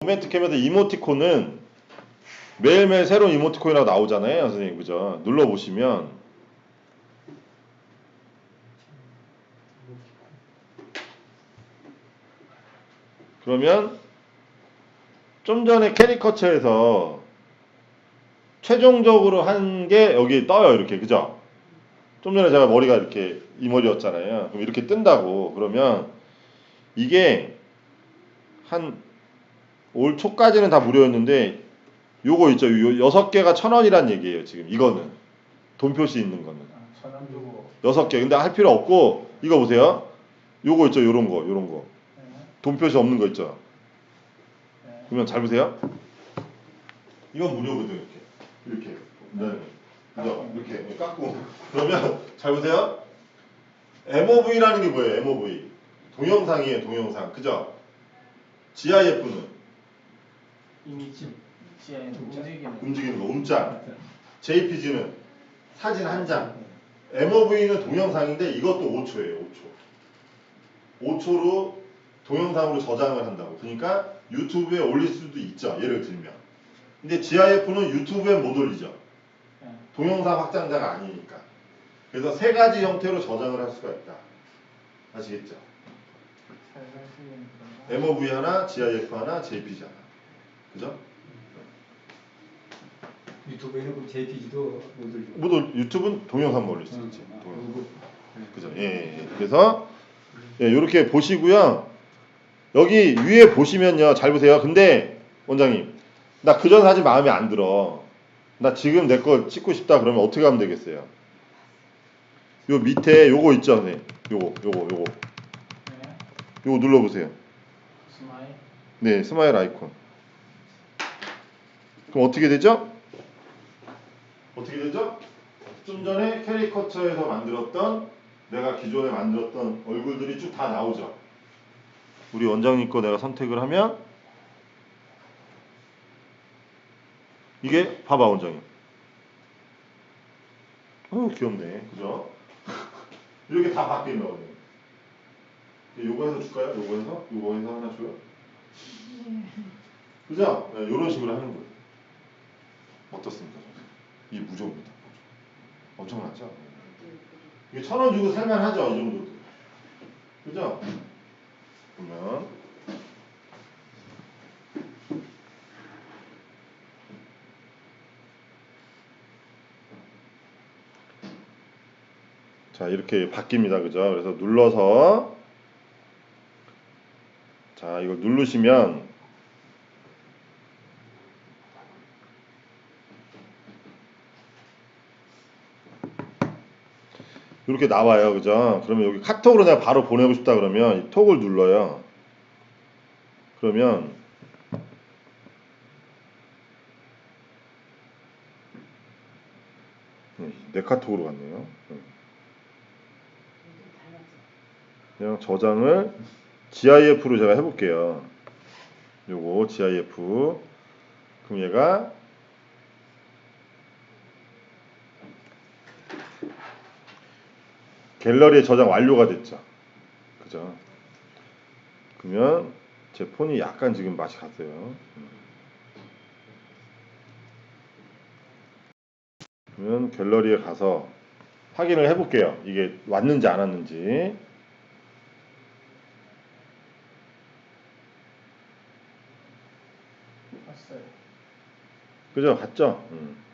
모멘트 캠에서 이모티콘은 매일매일 새로운 이모티콘이라고 나오잖아요, 선생님. 그죠? 눌러보시면 그러면 좀 전에 캐리커처에서 최종적으로 한 게 여기 떠요, 이렇게. 그죠? 좀 전에 제가 머리가 이렇게 이 머리였잖아요. 그럼 이렇게 뜬다고. 그러면 이게 한 올 초까지는 다 무료였는데 요거 있죠. 요 여섯 개가 천 원이란 얘기예요. 지금 이거는 돈 표시 있는 거는 아, 여섯 개. 근데 할 필요 없고 이거 보세요. 요거 있죠. 요런 거, 요런 거. 네, 돈 표시 없는 거 있죠. 네. 그러면 잘 보세요. 이건 무료거든 이렇게 이렇게. 네. 그죠? 이렇게 깎고 그러면 잘 보세요. MOV라는 게 뭐예요? MOV 동영상이에요. 동영상. 그죠? GIF는 이미지 움직이는 거 움짤. JPG는 사진 한 장. MOV는 동영상인데 이것도 5초예요. 5초. 5초로 동영상으로 저장을 한다고. 그러니까 유튜브에 올릴 수도 있죠. 예를 들면. 근데 GIF는 유튜브에 못 올리죠. 네. 동영상 확장자가 아니니까. 그래서 세 가지 형태로 저장을 할 수가 있다. 아시겠죠? MOV 하나, GIF 하나, JPG 하나. 그죠? 유튜브에는 그 JPG도 못 올리고. 모두 유튜브는 동영상만 올릴 수 있지. 아, 동영상. 네. 그죠? 예, 예, 예. 그래서 예, 이렇게 보시고요. 여기 위에 보시면요, 잘 보세요. 근데 원장님, 나 그전 사진 마음에 안 들어. 나 지금 내거 찍고 싶다 그러면 어떻게 하면 되겠어요? 요 밑에 요거 있죠, 네. 요거, 요거, 요거, 네. 요거 눌러보세요. 스마일 네, 스마일 아이콘. 그럼 어떻게 되죠? 어떻게 되죠? 좀 전에 캐리커처에서 만들었던 내가 기존에 만들었던 얼굴들이 쭉 다 나오죠. 우리 원장님 거 내가 선택을 하면 이게 봐봐 원장님. 어 귀엽네, 그죠? 이렇게 다 바뀌는 거거든요. 요거 해서 줄까요? 요거 해서? 요거 해서 하나 줘요? 그죠? 네, 이런 식으로 하는 거예요. 어떻습니까? 이게 무조입니다. 무조. 엄청나죠? 이게 천 원 주고 살만하죠? 이 정도도. 그죠? 그러면 자 이렇게 바뀝니다. 그죠? 그래서 눌러서 자 이거 누르시면 이렇게 나와요. 그죠? 그러면 여기 카톡으로 내가 바로 보내고 싶다 그러면 이 톡을 눌러요. 그러면 네, 내 카톡으로 갔네요. 네. 그냥 저장을 GIF로 제가 해볼게요. 요거 GIF. 그럼 얘가 갤러리에 저장 완료가 됐죠. 그죠? 그러면 제 폰이 약간 지금 맛이 갔어요. 음. 그러면 갤러리에 가서 확인을 해볼게요. 이게 왔는지 안 왔는지. 봤어요 그죠? 갔죠? 음.